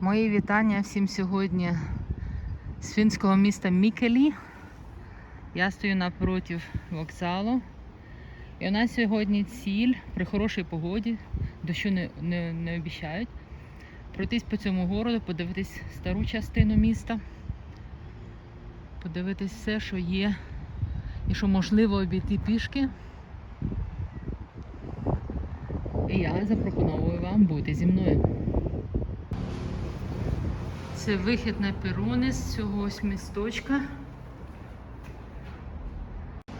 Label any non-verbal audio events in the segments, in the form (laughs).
Мої вітання всім сьогодні з фінського міста Мікелі. Я стою напроти вокзалу. І у нас сьогодні ціль при хорошій погоді, дощу не, не, не обіцяють, пройтись по цьому городу, подивитись стару частину міста, подивитись все, що є і що можливо обійти пішки. І я запропоную вам бути зі мною. Це вихід на перони з цього ось місточка.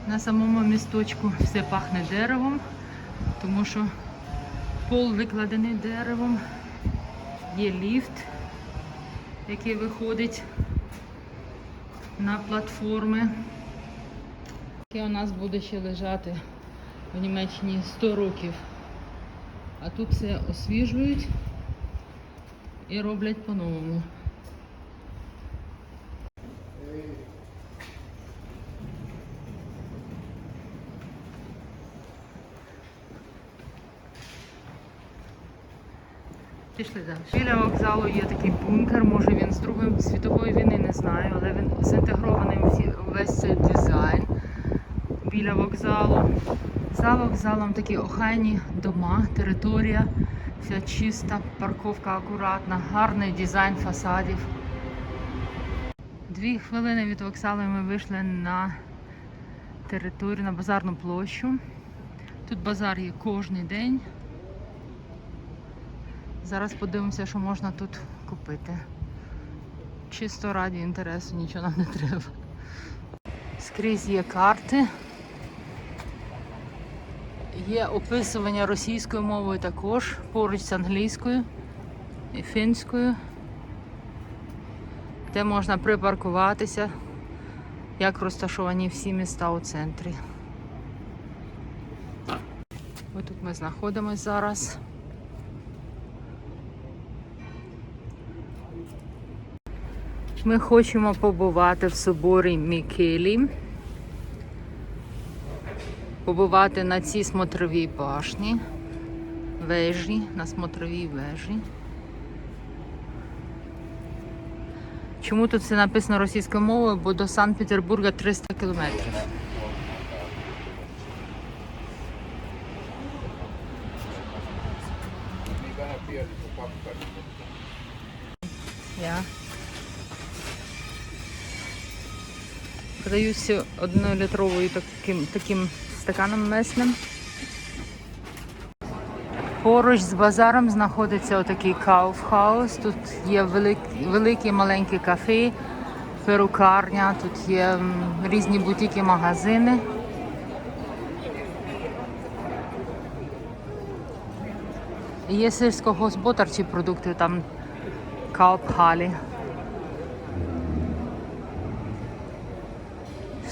На самому місточку все пахне деревом, тому що пол викладений деревом, є ліфт, який виходить на платформи. Який у нас буде ще лежати в Німеччині 100 років. А тут все освіжують і роблять по-новому. Пішли далі. Біля вокзалу є такий бункер, може він з Другої світової війни, не знаю, але він зінтегрований весь цей дизайн біля вокзалу. За вокзалом такі охайні дома, територія, вся чиста, парковка акуратна, гарний дизайн фасадів. Дві хвилини від вокзалу ми вийшли на територію, на базарну площу. Тут базар є кожен день. Зараз подивимося, що можна тут купити. Чисто раді інтересу, нічого нам не треба. Скрізь є карти. Є описування російською мовою також, поруч з англійською і фінською, де можна припаркуватися, як розташовані всі міста у центрі. Ось тут ми знаходимося зараз. Ми хочемо побувати в соборі Мікелі, побувати на цій смотровій башні, вежі, на смотровій вежі. Чому тут все написано російською мовою? Бо до Санкт-Петербурга 300 кілометрів. Я. Продаю всю однолітровою таким, таким стаканом месним. Поруч з базаром знаходиться отакий кауфхаус. Тут є великі, маленькі кафе, перукарня, тут є різні бутіки, магазини. Є сільськогосподарчі продукти, там каупхалі.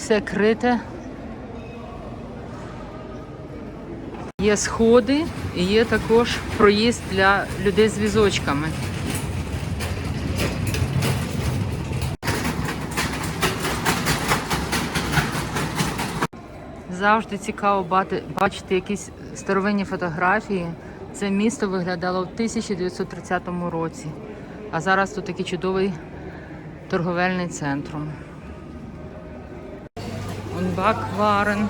Все крите. Є сходи і є також проїзд для людей з візочками. Завжди цікаво бачити якісь старовинні фотографії. Це місто виглядало в 1930 році, а зараз тут такий чудовий торговельний центр. Und Backwaren.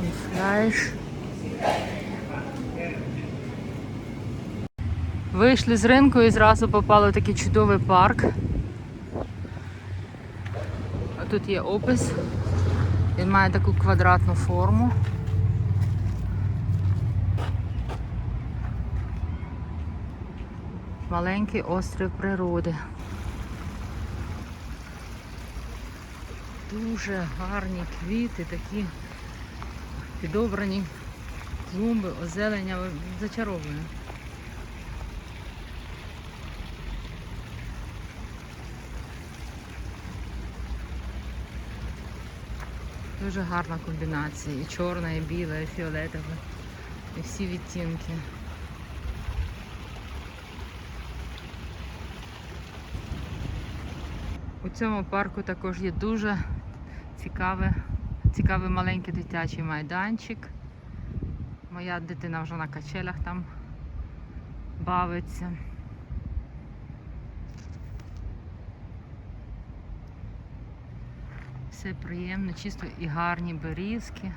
Und Fleisch. Вийшли з ринку і зразу попали в такий чудовий парк. А тут є опис. Він має таку квадратну форму. Маленький острів природи. Дуже гарні квіти, такі підобрані клумби, озелення зачаровує. Дуже гарна комбінація. І чорна, і біла, і фіолетова, і всі відтінки. У цьому парку також є дуже цікаве, цікавий маленький дитячий майданчик. Моя дитина вже на качелях там бавиться. Все приємно, чисто і гарні берізки.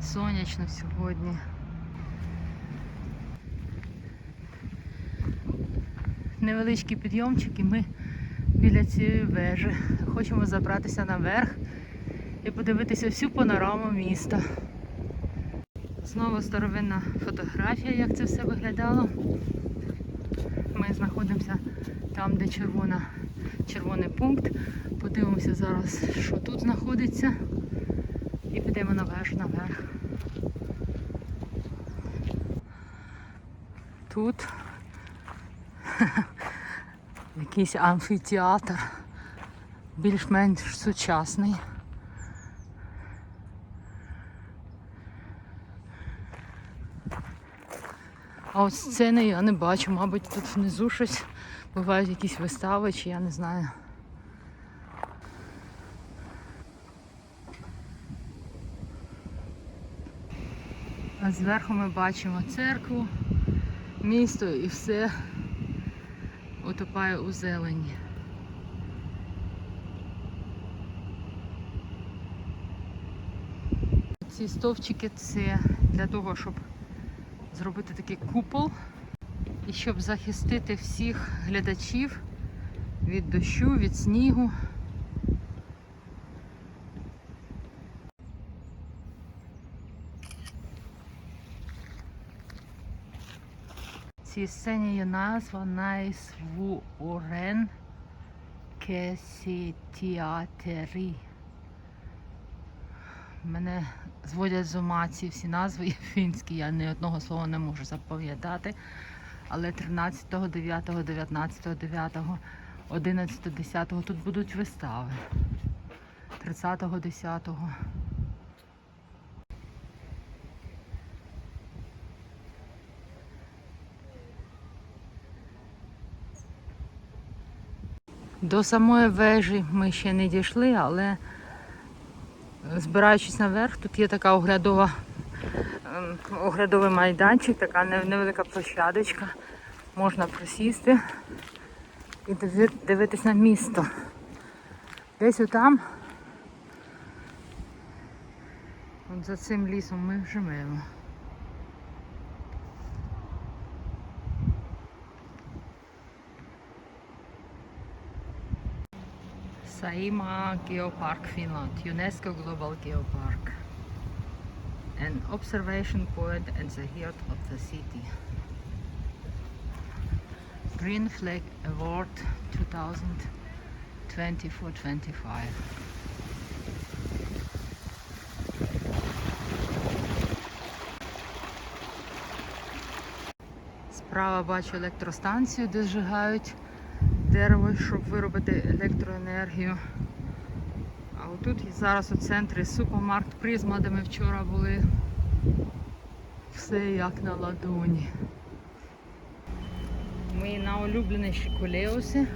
Сонячно сьогодні. Невеличкий підйомчик і ми біля цієї вежі. Хочемо забратися наверх і подивитися всю панораму міста. Знову старовинна фотографія, як це все виглядало. Ми знаходимося там, де червона, червоний пункт. Подивимося зараз, що тут знаходиться. І підемо на вежу наверх. Тут (laughs) якийсь амфітеатр, більш-менш сучасний. А от сцени я не бачу, мабуть, тут внизу щось бувають якісь вистави, чи я не знаю. А зверху ми бачимо церкву, місто і все утопає у зелені. Ці стовпчики це для того, щоб зробити такий купол і щоб захистити всіх глядачів від дощу, від снігу. Цій сцені є назва Найсву Орен Кесітіатері. Мене зводять з ума ці всі назви фінські, я ні одного слова не можу запам'ятати. Але 13, 9, 19, 9, 11, 10 тут будуть вистави. 30, 10. До самої вежі ми ще не дійшли, але збираючись наверх, тут є така оглядова, ем, оглядовий майданчик, така невелика площадочка. Можна присісти і диви- дивитись на місто. Десь отам, от за цим лісом ми живемо. Saima Geopark Finland, UNESCO Global Geopark. An observation point at the heart of the city. Green Flag Award 2024-25. Справа бачу електростанцію, де зжигають дерево, щоб виробити електроенергію. А отут зараз у центрі супермаркт Призма, де ми вчора були. Все як на ладоні. Ми на улюбленій Шикулеусі.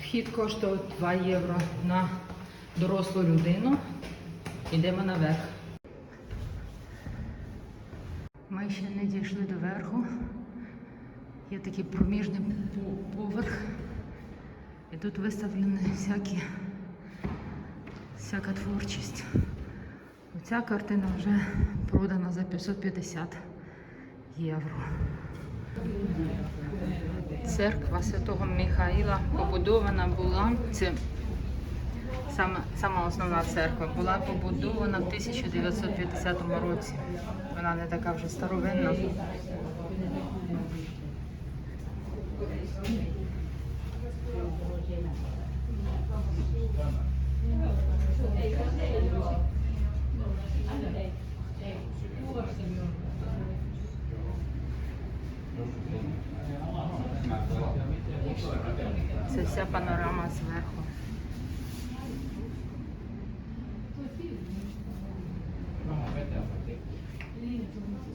Вхід коштує 2 євро на дорослу людину. Йдемо наверх. Ми ще не дійшли до верху. Є такий проміжний поверх. І тут виставлені всякі, всяка творчість. Оця картина вже продана за 550 євро. Церква Святого Михаїла побудована була. Це саме, сама основна церква була побудована в 1950 році. Вона не така вже старовинна. Це вся панорама зверху.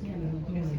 Я не готова.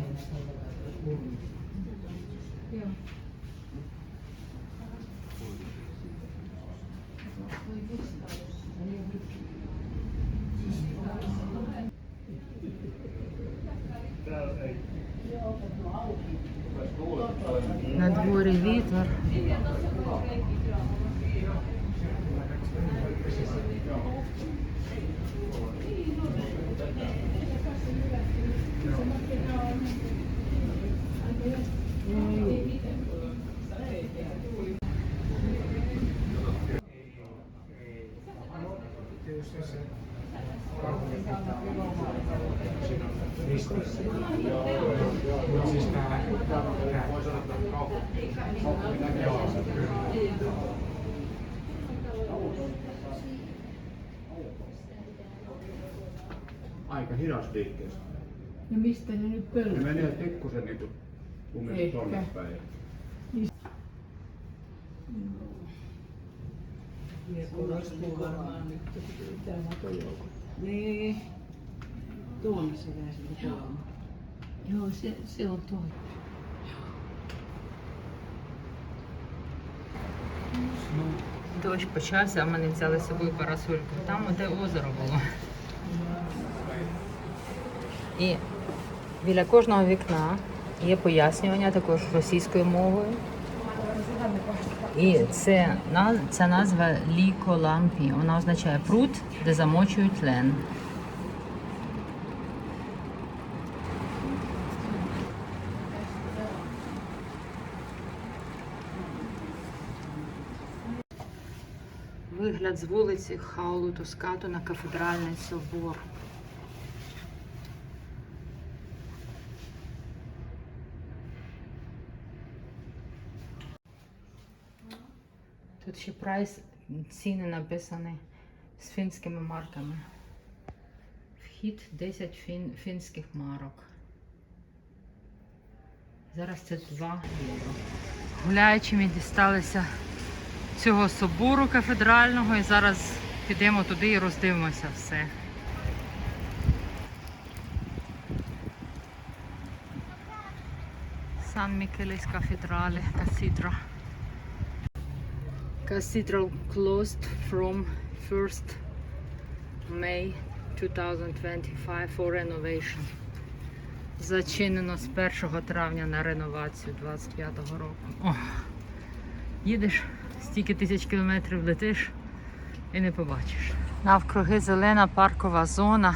Siis tää, tää. Joo, kyllä. Aika hidas liikkeessä. No mistä ne nyt Ne pöllöt? menee pikkusen niinku mun mielestä tonne päin. Ja Niin. Tuonne se jäi tulemaan. Joo, se, se on toi. Дощ почався, а ми не взяли з собою парасольку. Там де озеро було. І біля кожного вікна є пояснювання також російською мовою. І це, ця назва ліколампі. Вона означає пруд, де замочують лен. Вигляд з вулиці Хаулу Тоскату на кафедральний собор. Ще прайс, ціни написані з фінськими марками. Вхід 10 фін, фінських марок. Зараз це 2 євро. Гуляючи, ми дісталися цього собору кафедрального і зараз підемо туди і роздивимося все. Сан Мікелес кафедрале, касідра. Cathedral closed from 1st May 2025 for renovation. Зачинено з 1 травня на реновацію 25-го року. О, їдеш, стільки тисяч кілометрів летиш і не побачиш. Навкруги зелена паркова зона.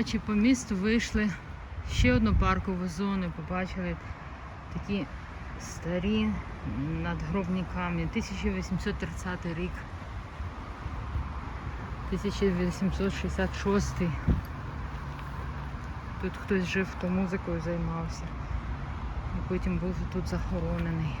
Гуляючи по місту, вийшли в ще одну паркову зону, побачили такі старі надгробні камні. 1830 рік. 1866. Тут хтось жив, хто музикою займався. І потім був тут захоронений.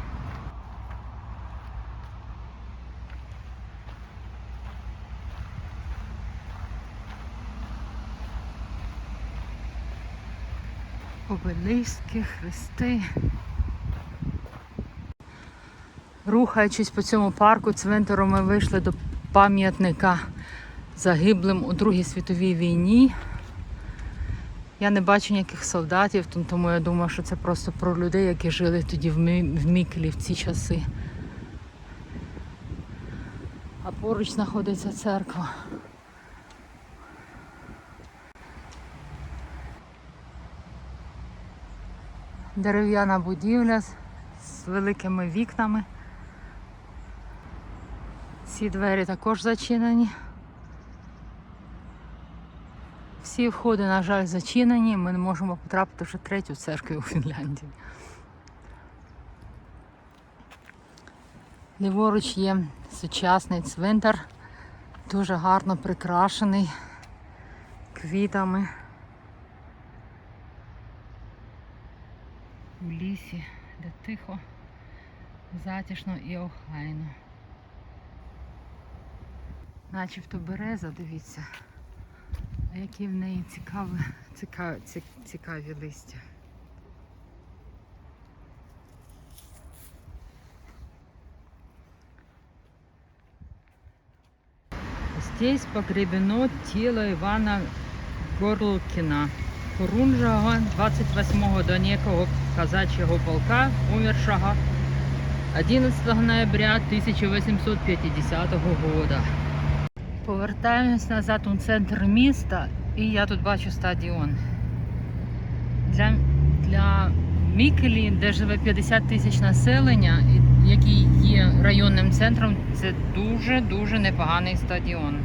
Обелиски, хрести. Рухаючись по цьому парку цвинтару, ми вийшли до пам'ятника загиблим у Другій світовій війні. Я не бачу ніяких солдатів, тому я думаю, що це просто про людей, які жили тоді в Мікелі в ці часи. А поруч знаходиться церква. Дерев'яна будівля з- великими вікнами. Ці двері також зачинені. Всі входи, на жаль, зачинені. Ми не можемо потрапити вже третю церкву у Фінляндії. Ліворуч є сучасний цвинтар, дуже гарно прикрашений квітами. місці, де тихо, затішно і охайно. Начебто береза, дивіться, які в неї цікаві, цікаві, цікаві листя. Здесь погребено тіло Івана Горлукіна, Хорунжого 28-го до некого казачого полка, умершого 11 ноября 1850 года. Повертаємось назад у центр міста, і я тут бачу стадіон. Для, для Мікелі, де живе 50 тисяч населення, який є районним центром, це дуже-дуже непоганий стадіон.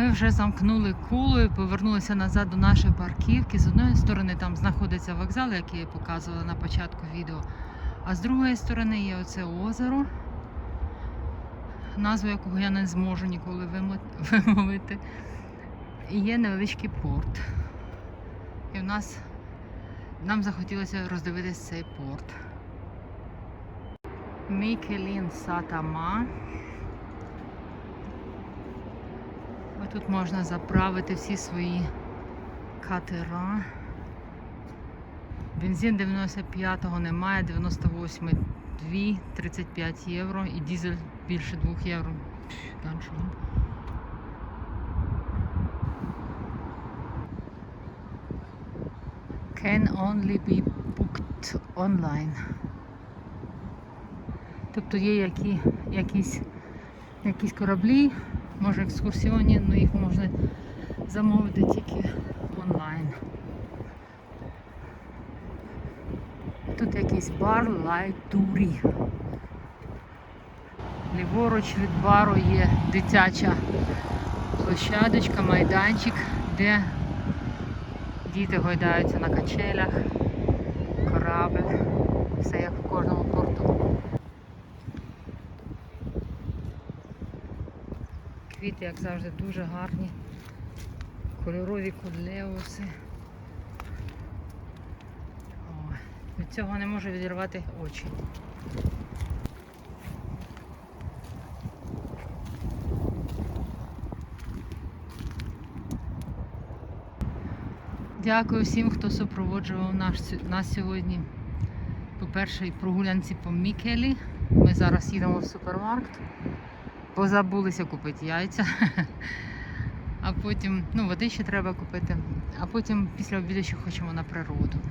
Ми вже замкнули кулу і повернулися назад до нашої парківки. З одної сторони там знаходиться вокзал, який я показувала на початку відео. А з другої сторони є оце озеро, назву якого я не зможу ніколи (laughs) вимовити. І є невеличкий порт. І в нас нам захотілося роздивитися цей порт. Мікелін Сатама. Ось Тут можна заправити всі свої катера. Бензин 95-го немає, 98 2, 35 євро і дизель більше 2 євро. Can only be booked online. Тобто є які, якісь, якісь кораблі, може екскурсіонні, але їх можна замовити тільки онлайн. Тут якийсь бар Лайтурі. Ліворуч від бару є дитяча площадочка, майданчик, де діти гойдаються на качелях, корабль, все як в кожному порту. Квіти, як завжди, дуже гарні. Кольорові кудлеуси. Від цього не можу відірвати очі. Дякую всім, хто супроводжував нас сьогодні по першій прогулянці по Мікелі. Ми зараз їдемо в супермаркет. Позабулися купити яйця. (laughs) А потім, ну, води ще треба купити. А потім після обіду ще хочемо на природу.